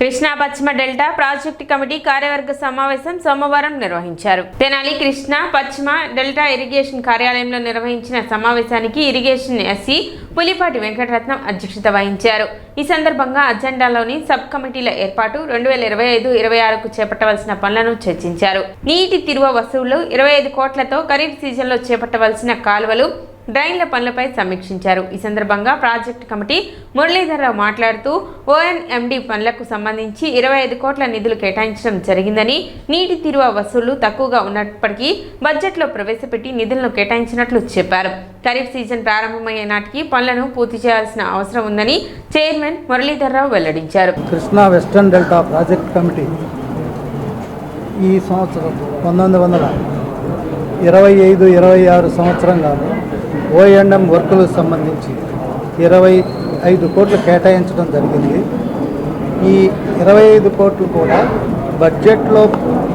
కృష్ణా పశ్చిమ delta project committee కార్యవర్గ సమావేశం సోమవారం నిర్వహించారు. తెనాలి కృష్ణా పశ్చిమ డెల్టా ఇరిగేషన్ కార్యాలయంలో నిర్వహించిన సమావేశానికి ఇరిగేషన్ ఎస్సీ పులిపాటి వెంకటరత్నం అధ్యక్షత వహించారు. ఈ సందర్భంగా అజెండాలోని సబ్ కమిటీల ఏర్పాటు రెండు వేల ఇరవై ఐదు ఇరవై ఆరుకు చేపట్టవలసిన పనులను చర్చించారు. నీటి తిరువ వసూళ్ళు ఇరవై ఐదు కోట్లతో ఖరీఫ్ సీజన్లో చేపట్టవలసిన కాలువలు డ్రైన్ల పనులపై సమీక్షించారు. ఈ సందర్భంగా ప్రాజెక్టు కమిటీ మురళీధరరావు మాట్లాడుతూ ఓఎన్ఎండి పనులకు సంబంధించి ఇరవై ఐదు కోట్ల నిధులు కేటాయించడం జరిగిందని నీటి తీరువ వసూళ్ళు తక్కువగా ఉన్నప్పటికీ బడ్జెట్లో ప్రవేశపెట్టి నిధులను కేటాయించినట్లు చెప్పారు. ఖరీఫ్ సీజన్ ప్రారంభమయ్యే నాటికి పనులను పూర్తి చేయాల్సిన అవసరం ఉందని చైర్మన్ మురళీధరరావు వెల్లడించారు. Krishna western delta project committee ఈ సంవత్సరం పంతొమ్మిది వందల ఇరవై ఐదు ఇరవై ఆరు సంవత్సరంగాను ఓఎండ్ఎం వర్కులకు సంబంధించి ఇరవై ఐదు కోట్లు కేటాయించడం జరిగింది. ఈ ఇరవై ఐదు కోట్లు కూడా బడ్జెట్లో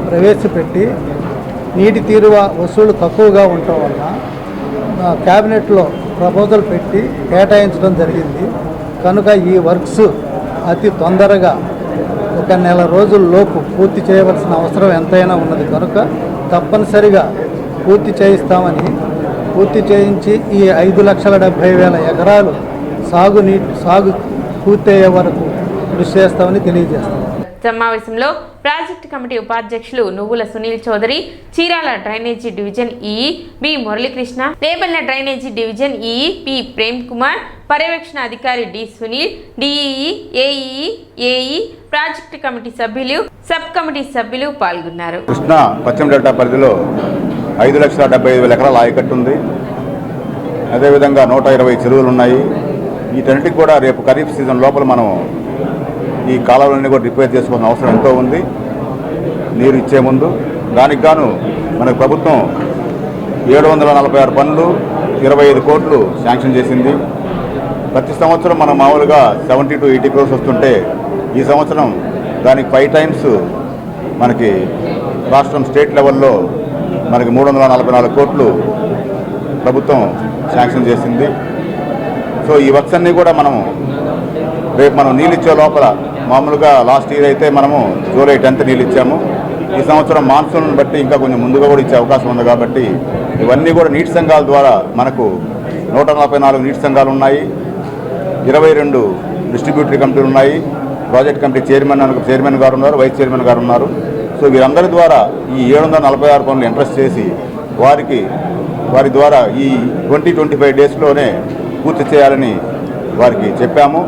ప్రవేశపెట్టి నీటి తీరువ వసూలు తక్కువగా ఉండటం వల్ల క్యాబినెట్లో ప్రపోజల్ పెట్టి కేటాయించడం జరిగింది. కనుక ఈ వర్క్స్ అతి తొందరగా ఒక నెల రోజుల్లోపు పూర్తి చేయవలసిన అవసరం ఎంతైనా ఉన్నది. కనుక తప్పనిసరిగా పూర్తి చేయిస్తామని పూర్తి చేయించి ఈ ఐదు లక్షల డెబ్భై వేల ఎకరాలు సాగు నీటి సాగు పూర్తయ్యే వరకు కృషి చేస్తామని తెలియజేస్తాం. సమావేశంలో ప్రాజెక్టు కమిటీ ఉపాధ్యక్షులు Nuvvula Sunil Chowdary Chirala drainage division EE B Muralikrishna Repalle drainage division EE P Prem Kumar పర్యవేక్షణ అధికారి D Sunil DEE AEE AE project committee సభ్యులు సబ్ కమిటీ సభ్యులు పాల్గొన్నారు. కృష్ణా పశ్చిమ డెల్టా పరిధిలో ఐదు లక్షల డెబ్బై ఐదు వేల ఎకరాల ఆయకట్టు ఉంది. అదేవిధంగా నూట ఇరవై చెరువులు ఉన్నాయి. వీటన్నిటికి కూడా రేపు ఖరీఫ్ సీజన్ లోపల మనం ఈ కాలువలన్నీ కూడా రిపేర్ చేసుకోవాల్సిన అవసరం ఎంతో ఉంది. నీరు ఇచ్చే ముందు దానికి గాను మనకు ప్రభుత్వం ఏడు వందల నలభై ఆరు పనులు ఇరవై ఐదు కోట్లు శాంక్షన్ చేసింది. ప్రతి సంవత్సరం మనం మామూలుగా సెవెంటీ టు ఎయిటీ క్రోర్స్ వస్తుంటే ఈ సంవత్సరం దానికి ఫైవ్ టైమ్స్ మనకి రాష్ట్రం స్టేట్ లెవెల్లో మనకి మూడు వందల నలభై నాలుగు కోట్లు ప్రభుత్వం శాంక్షన్ చేసింది. సో ఈ వర్క్స్ అన్నీ కూడా మనము రేపు మనం నీళ్ళు ఇచ్చే లోపల మామూలుగా లాస్ట్ ఇయర్ అయితే మనము జూలై టెన్త్ నీళ్ళు ఇచ్చాము ఈ సంవత్సరం మాన్సూన్ బట్టి ఇంకా కొంచెం ముందుగా కూడా ఇచ్చే అవకాశం ఉంది కాబట్టి ఇవన్నీ కూడా నీటి సంఘాల ద్వారా మనకు నూట నలభై నాలుగు నీటి సంఘాలు ఉన్నాయి. ఇరవై రెండు డిస్ట్రిబ్యూటరీ కమిటీలు ఉన్నాయి. ప్రాజెక్ట్ కమిటీ చైర్మన్ చైర్మన్ గారు ఉన్నారు వైస్ చైర్మన్ గారు ఉన్నారు. సో వీరందరి ద్వారా ఈ ఏడు వందల నలభై ఆరు పనులు ఇంట్రెస్ట్ చేసి వారికి వారి ద్వారా ఈ ట్వంటీ ట్వంటీ ఫైవ్ డేస్లోనే పూర్తి చేయాలని వారికి చెప్పాము.